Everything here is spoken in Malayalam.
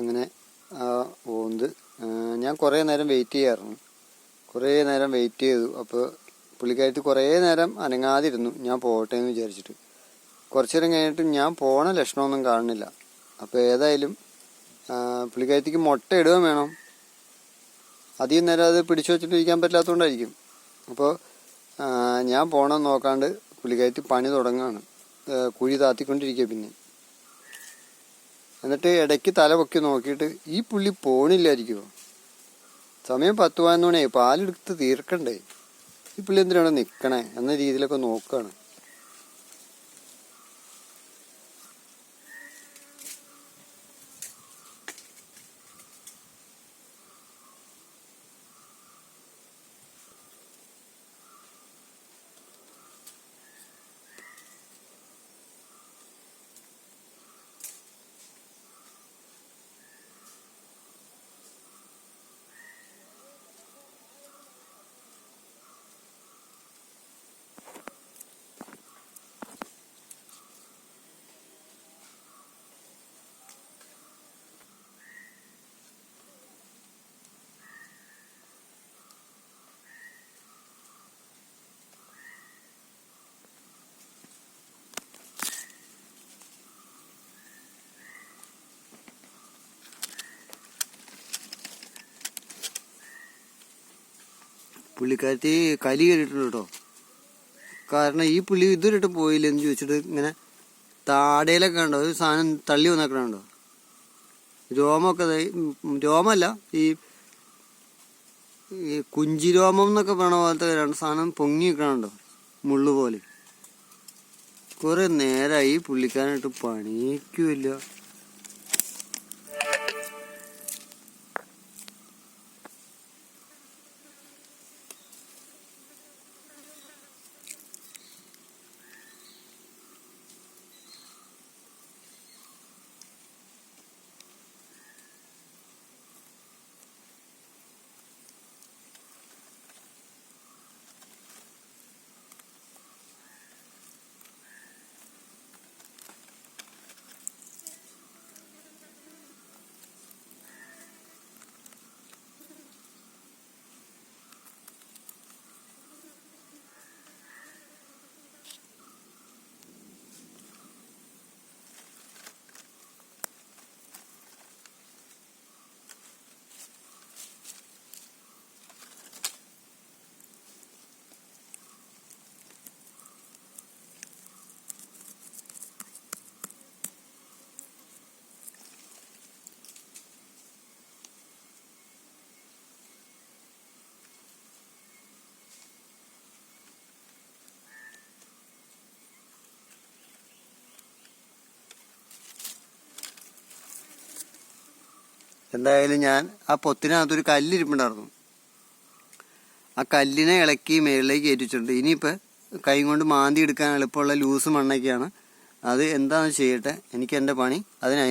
അങ്ങനെ ഓന്ത് ഞാൻ കുറേ നേരം വെയിറ്റ് ചെയ്യാറുണ്ട്. കുറേ നേരം വെയിറ്റ് ചെയ്തു. അപ്പോൾ പുള്ളിക്കാരത്തി കുറേ നേരം അനങ്ങാതിരുന്നു. ഞാൻ പോകട്ടെ എന്ന് വിചാരിച്ചിട്ട്. കുറച്ചു നേരം കഴിഞ്ഞിട്ട് ഞാൻ പോണ ലക്ഷണമൊന്നും കാണുന്നില്ല. അപ്പോൾ ഏതായാലും പുള്ളിക്കാരിക്ക് മുട്ട ഇടുകയും വേണം. അധികം നേരം അത് പിടിച്ചു വെച്ചിട്ട് ഇരിക്കാൻ പറ്റാത്തതുകൊണ്ടായിരിക്കും അപ്പോൾ ഞാൻ പോകണമെന്ന് നോക്കാണ്ട് പുള്ളിക്കാരത്തി പണി തുടങ്ങുകയാണ്. കുഴി താത്തിക്കൊണ്ടിരിക്കുക പിന്നെ. എന്നിട്ട് ഇടയ്ക്ക് തല പൊക്കി നോക്കിയിട്ട് ഈ പുള്ളി പോണില്ലായിരിക്കുമോ സമയം പത്ത് പതിനൊന്ന് മണിയായി പാലെടുത്ത് തീർക്കണ്ടേ? ഈ പുള്ളി എന്തിനാണ് നിൽക്കണേ എന്ന രീതിയിലൊക്കെ നോക്കുകയാണ് പുള്ളിക്കാരത്തി കലി കയറിയിട്ടുണ്ട് കേട്ടോ. കാരണം ഈ പുള്ളി ഇതുവരെയിട്ട് പോയില്ല എന്ന് ചോദിച്ചിട്ട് ഇങ്ങനെ താടയിലൊക്കെ ഉണ്ടോ ഒരു സാധനം തള്ളി വന്നേക്കണുണ്ടോ? രോമൊക്കെ രോമല്ല ഈ ഈ കുഞ്ചിരോമം എന്നൊക്കെ പറയണ പോലത്തെ രണ്ട് സാധനം പൊങ്ങി നിൽക്കണുണ്ടോ മുള്ളു പോലെ. കുറെ നേരമായി പുള്ളിക്കാരനായിട്ട് പണിക്കുമില്ല എന്തായാലും ഞാൻ ആ പൊത്തിനകത്തൊരു കല്ലിരിപ്പുണ്ടായിരുന്നു. ആ കല്ലിനെ ഇളക്കി മേളിലേക്ക് ഏറ്റിച്ചിട്ടുണ്ട് ഇനിയിപ്പോൾ കൈ കൊണ്ട് മാന്തി എടുക്കാൻ എളുപ്പമുള്ള ലൂസ് മണ്ണൊക്കെയാണ്. അത് എന്താണെന്ന് ചെയ്യട്ടെ? എനിക്ക് എന്റെ പണി. അതിനായി